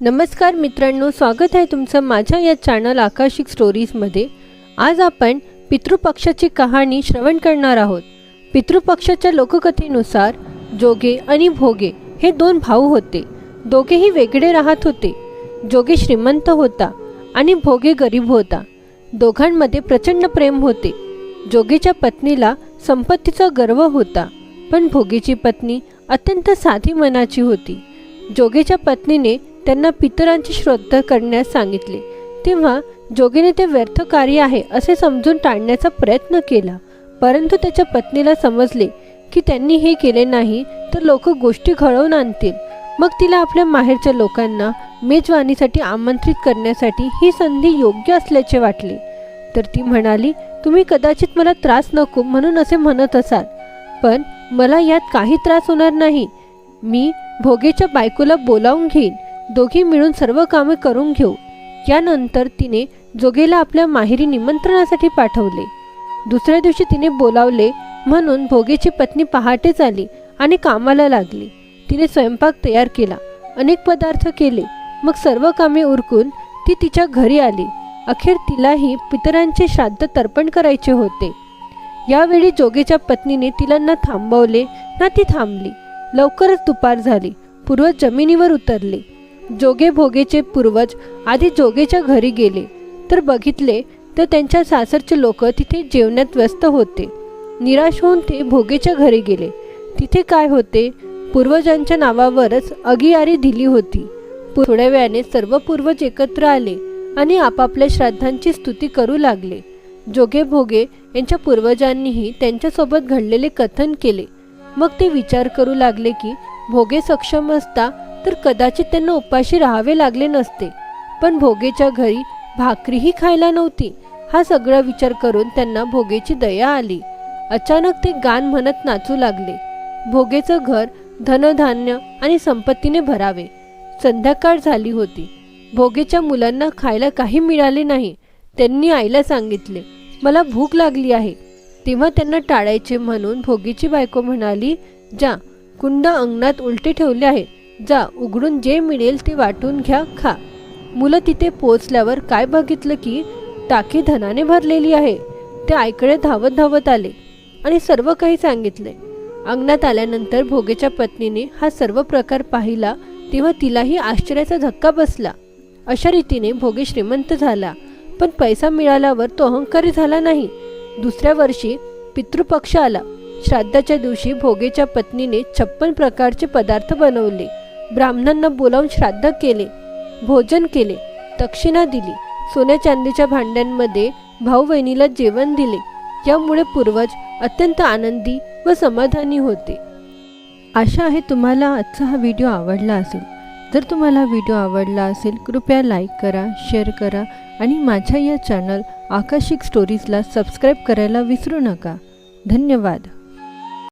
नमस्कार मित्रांनो स्वागत आहे तुमचं माझ्या या चॅनल आकाशिक स्टोरीजमध्ये आज आपण पितृपक्षाची कहाणी श्रवण करणार आहोत. पितृपक्षाच्या लोककथेनुसार जोगे आणि भोगे हे दोन भाऊ होते. दोघेही वेगळे राहत होते. जोगे श्रीमंत होता आणि भोगे गरीब होता. दोघांमध्ये प्रचंड प्रेम होते. जोगेच्या पत्नीला संपत्तीचा गर्व होता पण भोगेची पत्नी अत्यंत साधी मनाची होती. जोगेच्या पत्नीने त्यांना पितरांची श्रद्धा करण्यास सांगितले. तेव्हा जोगीने ते व्यर्थ कार्य आहे असे समजून टाळण्याचा प्रयत्न केला. परंतु त्याच्या पत्नीला समजले की त्यांनी हे केले नाही तर लोक गोष्टी घडवून आणतील. मग तिला आपल्या माहेरच्या लोकांना मेजवानीसाठी आमंत्रित करण्यासाठी ही संधी योग्य असल्याचे वाटले. तर ती म्हणाली तुम्ही कदाचित मला त्रास नको म्हणून असे म्हणत असाल पण मला यात काही त्रास होणार नाही. मी भोगेच्या बायकोला बोलावून घेईन. दोघी मिळून सर्व कामे करून घेऊ. यानंतर तिने जोगेला आपल्या माहेरी निमंत्रणासाठी पाठवले. दुसऱ्या दिवशी तिने बोलावले म्हणून भोगेची पत्नी पहाटेच आली आणि कामाला लागली. तिने स्वयंपाक तयार केला. अनेक पदार्थ केले. मग सर्व कामे उरकून ती तिच्या घरी आली. अखेर तिलाही पितरांचे श्राद्ध तर्पण करायचे होते. यावेळी जोगेच्या पत्नीने तिला ना थांबवले. ना ती थांबली. लवकरच दुपार झाली. पूर्वज जमिनीवर उतरले. जोगे भोगेचे पूर्वज आधी जोगेच्या घरी गेले. तर बघितले तर त्यांच्या सासरचे लोक तिथे जेवण्यात व्यस्त होते. निराश होऊन ते भोगेच्या घरी गेले. तिथे काय होते? पूर्वजांच्या नावावरच अगियारी दिली होती. थोड्या वेळाने सर्व पूर्वज एकत्र आले आणि आपापल्या श्राद्धांची स्तुती करू लागले. जोगे भोगे यांच्या पूर्वजांनीही त्यांच्यासोबत घडलेले कथन केले. मग ते विचार करू लागले की भोगे सक्षम असता तर कदाचित त्यांना उपाशी राहावे लागले नसते. पण भोगेच्या घरी भाकरीही खायला नव्हती. हा सगळा विचार करून त्यांना भोगेची दया आली. अचानक ते गाण म्हणत नाचू लागले. भोगेचं घर धनधान्य आणि संपत्तीने भरावे. संध्याकाळ झाली होती. भोगेच्या मुलांना खायला काही मिळाले नाही. त्यांनी आईला सांगितले मला भूक लागली आहे. तेव्हा त्यांना टाळायचे म्हणून भोगीची बायको म्हणाली जा कुंड अंगणात उलटे ठेवले आहे जा उघडून जे मिळेल ते वाटून घ्या खा. मुलं तिथे पोचल्यावर काय बघितलं की टाकी धनाने भरलेली आहे. ते आईकडे धावत धावत आले आणि सर्व काही सांगितले. अंगणात आल्यानंतर भोगेच्या पत्नीने हा सर्व प्रकार पाहिला तेव्हा तिलाही आश्चर्याचा धक्का बसला. अशा रीतीने भोगे श्रीमंत झाला पण पैसा मिळाल्यावर तो अहंकारी झाला नाही. दुसऱ्या वर्षी पितृपक्ष आला. श्राद्धाच्या दिवशी भोगेच्या पत्नीने छप्पन प्रकारचे पदार्थ बनवले. ब्राह्मणांना बोलावून श्राद्ध केले भोजन केले दक्षिणा दिली सोन्या चांदीच्या भांड्यांमध्ये भाऊ बहिणीला जेवण दिले. यामुळे पूर्वज अत्यंत आनंदी व समाधानी होते. आशा आहे तुम्हाला आजचा हा व्हिडिओ आवडला असेल. जर तुम्हाला व्हिडिओ आवडला असेल कृपया लाईक करा शेअर करा आणि माझ्या या चॅनल आकाशिक स्टोरीजला सबस्क्राईब करायला विसरू नका. धन्यवाद.